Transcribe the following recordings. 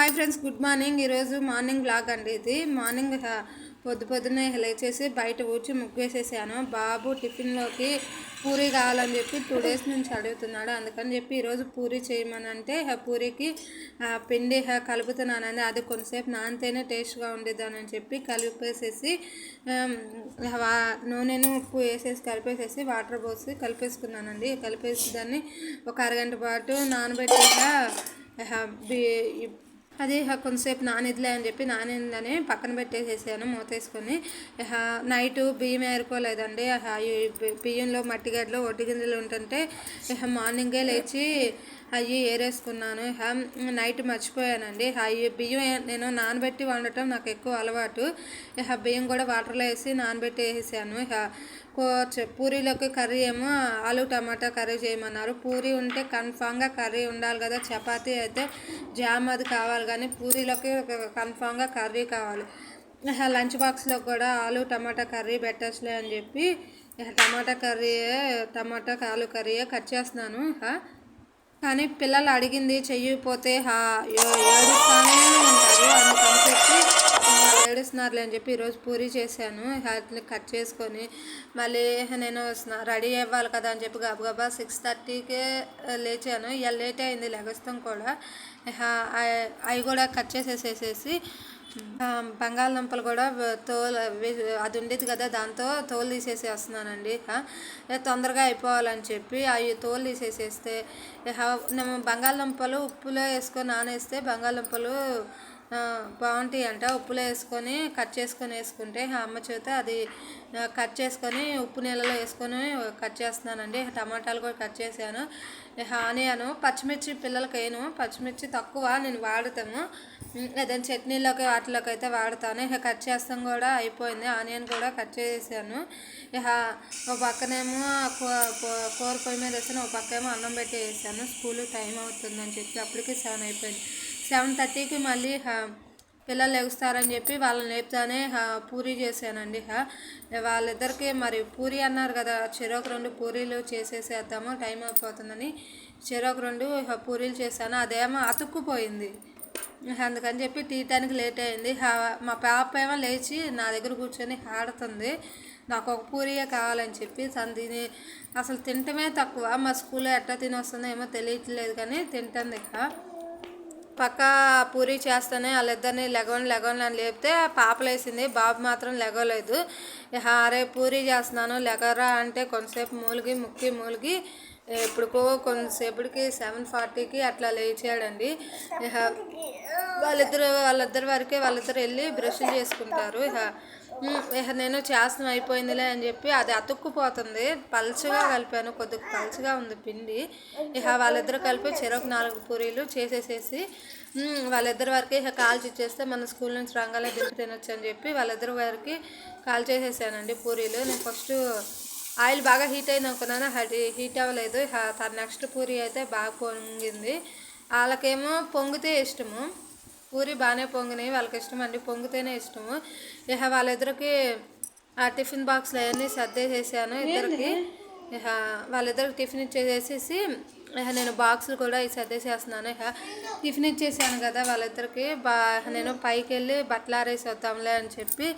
Hi friends good morning. ఈరోజు morning blog అండి ఇది. మార్నింగ్ పొద్దు పొద్దునే లేచేసి బయట ఊడ్చి ముగ్గేసేసాను. బాబు టిఫిన్లోకి పూరి కావాలని చెప్పి టూ డేస్ నుంచి అడుగుతున్నాడు. అందుకని చెప్పి ఈరోజు పూరి చేయమని అంటే పూరికి పిండి కలుపుతున్నానండి. అది కొంతసేపు నానితేనే టేస్ట్గా ఉండేదని చెప్పి కలిపేసేసి నూనెను ఉప్పు వేసేసి కలిపేసేసి వాటర్ పోసి కలిపేసుకున్నానండి. కలిపేసి దాన్ని ఒక అరగంట పాటు నానబెట్టి అది కొంతసేపు నానిదిలే అని చెప్పి నానిందని పక్కన పెట్టేసేసాను మూతేసుకొని. ఇక నైట్ బియ్యం ఏరుకోలేదండి బియ్యంలో మట్టి గడ్డలు ఒడ్డు గింజలు ఉంటుంటే ఇక మార్నింగే లేచి అవి ఏరేసుకున్నాను. ఇక నైట్ మర్చిపోయానండి. అవి బియ్యం నేను నానబెట్టి వండటం నాకు ఎక్కువ అలవాటు. ఇక బియ్యం కూడా వాటర్లో వేసి నానబెట్టి వేసేసాను పూరీలోకి కర్రీ ఏమో ఆలు టమాటా కర్రీ చేయమన్నారు. పూరీ ఉంటే కన్ఫామ్గా కర్రీ ఉండాలి కదా. చపాతీ అయితే జామ్ అది కావాలి కానీ పూరీలోకి కన్ఫామ్గా కర్రీ కావాలి. లంచ్ బాక్స్లో కూడా ఆలు టమాటా కర్రీ పెట్టచ్చులే అని చెప్పి టమాటా కర్రీ టమాటా ఆలు కర్రీయే కట్ చేస్తున్నాను కానీ పిల్లలు అడిగింది చెయ్యిపోతే హా ఏడుస్తానే ఉంటారు. అందుకని వస్తున్నారులే అని చెప్పి ఈరోజు పూరి చేశాను. వాటిని కట్ చేసుకొని మళ్ళీ నేను రెడీ అవ్వాలి కదా అని చెప్పి గబగబా సిక్స్ థర్టీకే లేచాను. ఇక లేట్ అయింది లెగస్తాం కూడా. అవి కూడా కట్ చేసేసేసేసి బంగాళదుంపలు కూడా తోలు అది ఉండేది కదా దాంతో తోలు తీసేసి వస్తున్నానండి తొందరగా అయిపోవాలని చెప్పి అవి తోలు తీసేసేస్తే బంగాళదుంపలు ఉప్పులో వేసుకొని నానేస్తే బంగాళదుంపలు బాగుంటాయి అంట ఉప్పులో వేసుకొని కట్ చేసుకొని వేసుకుంటే అమ్మ చేత అది కట్ చేసుకొని ఉప్పు నీళ్ళలో వేసుకొని కట్ చేస్తున్నానండి. టమాటాలు కూడా కట్ చేశాను. ఆనియను పచ్చిమిర్చి పిల్లలకి వేయను పచ్చిమిర్చి తక్కువ నేను వాడతాము ఏదైనా చట్నీలోకి వాటిలోకి అయితే వాడతాను. ఇక కట్ చేస్తాం కూడా అయిపోయింది. ఆనియన్ కూడా కట్ చేసాను ఇక ఒక పక్కనేమో కూర పొయ్యి మీద వేసాను ఒక పక్కనేమో అన్నం పెట్టి వేసాను స్కూల్ టైం అవుతుందని చెప్పి అప్పటికి సెవెన్ అయిపోయింది. సెవెన్ థర్టీకి మళ్ళీ హ, పిల్లలు లెగుస్తారని చెప్పి వాళ్ళని లేపుతానే హ, పూరీ చేశానండి హ. వాళ్ళిద్దరికి మరి పూరి అన్నారు కదా చెరోకు రెండు పూరీలు చేసేసేద్దాము టైం అయిపోతుందని. చెరోకు రెండు పూరీలు చేశాను. అదేమో అతుక్కుపోయింది. అందుకని చెప్పి తీయటానికి లేట్ అయింది. మా పాప ఏమో లేచి నా దగ్గర కూర్చొని ఆడుతుంది. నాకు ఒక పూరియే కావాలని చెప్పి తను తిని అసలు తినటమే తక్కువ. మా స్కూల్లో ఎట్లా తినొస్తుందో ఏమో తెలియట్లేదు కానీ తింటుంది ఇక పక్క పూరి చేస్తానే వాళ్ళిద్దరిని లెగవని లెగవని అని లేపితే పాపలేసింది. బాబు మాత్రం లెగవలేదు. అరే పూరి చేస్తున్నాను లెగరా అంటే కొంతసేపు మూలిగి ముక్కి మూలిగి ఎప్పుడుకో కొంతసేపటికి సెవెన్ ఫార్టీకి అట్లా లేచాడండి. ఇహ వాళ్ళిద్దరు వాళ్ళిద్దరి వరకే వాళ్ళిద్దరు వెళ్ళి బ్రష్ చేసుకుంటారు. ఇహ ఇహ నేను చేసిన అయిపోయిందిలే అని చెప్పి అది అతుక్కుపోతుంది. పల్చగా కలిపాను కొద్దిగా పల్చగా ఉంది పిండి. ఇక వాళ్ళిద్దరు కలిపి చెరొక నాలుగు పూరీలు చేసేసేసి వాళ్ళిద్దరి వరకు ఇక కాల్చి ఇచ్చేస్తే మన స్కూల్ నుంచి రంగాలే దింపి తినొచ్చు అని చెప్పి వాళ్ళిద్దరి వరకు కాల్ చేసేసానండి పూరీలు. నేను ఫస్ట్ ఆయిల్ బాగా హీట్ అయింది అనుకున్నాను హీట్ అవ్వలేదు. ఇక తన నెక్స్ట్ పూరి అయితే బాగా పొంగింది. వాళ్ళకేమో పొంగితే ఇష్టము. పూరి బాగానే పొంగినాయి వాళ్ళకి ఇష్టం అండి పొంగితేనే ఇష్టము. ఇక వాళ్ళిద్దరికి ఆ టిఫిన్ బాక్స్లో అవన్నీ సర్దేసేసాను ఇద్దరికి. ఇక వాళ్ళిద్దరికి టిఫిన్ ఇచ్చేసేసి ఇక నేను బాక్సులు కూడా ఈ సర్దేసేస్తున్నాను ఇక టిఫిన్ ఇచ్చేసాను కదా వాళ్ళిద్దరికి. బా నేను పైకి వెళ్ళి బట్టలు ఆరేసి వద్దాంలే అని చెప్పి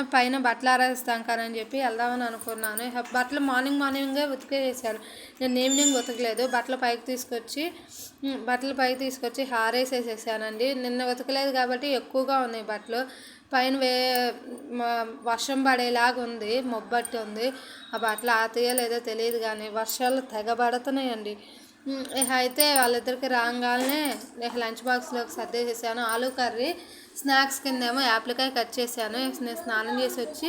పైన బట్టలు ఆరేస్తాం అని చెప్పి వెళ్దామని అనుకున్నాను. బట్టలు మార్నింగ్ మార్నింగే ఉతికేసాను నేను ఈవినింగ్ ఉతకలేదు. బట్టలు పైకి తీసుకొచ్చి బట్టలు పైకి తీసుకొచ్చి హారేసేసేసానండి. నిన్న ఉతకలేదు కాబట్టి ఎక్కువగా ఉన్నాయి బట్టలు. పైన వే మ- వర్షం పడేలాగా ఉంది మొబ్బట్టి ఉంది. ఆ బట్టలు ఆతయో లేదో తెలియదు కానీ వర్షాలు తెగబడుతున్నాయండి అయితే వాళ్ళిద్దరికి రాగానే లంచ్ బాక్స్లోకి సర్దేసేసాను. ఆలు కర్రీ స్నాక్స్ కిందేమో యాప్లికాయ కట్ చేశాను. నేను స్నానం చేసి వచ్చి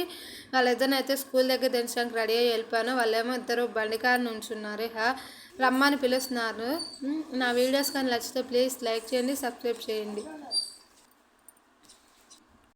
వాళ్ళిద్దరిని అయితే స్కూల్ దగ్గర దించడానికి రెడీ అయ్యి వెళ్ళిపోయాను. వాళ్ళేమో ఇద్దరు బండికారు నుంచున్నారు. హా రమ్మని పిలుస్తున్నారు. నా వీడియోస్ కానీ నచ్చితే ప్లీజ్ లైక్ చేయండి సబ్స్క్రైబ్ చేయండి.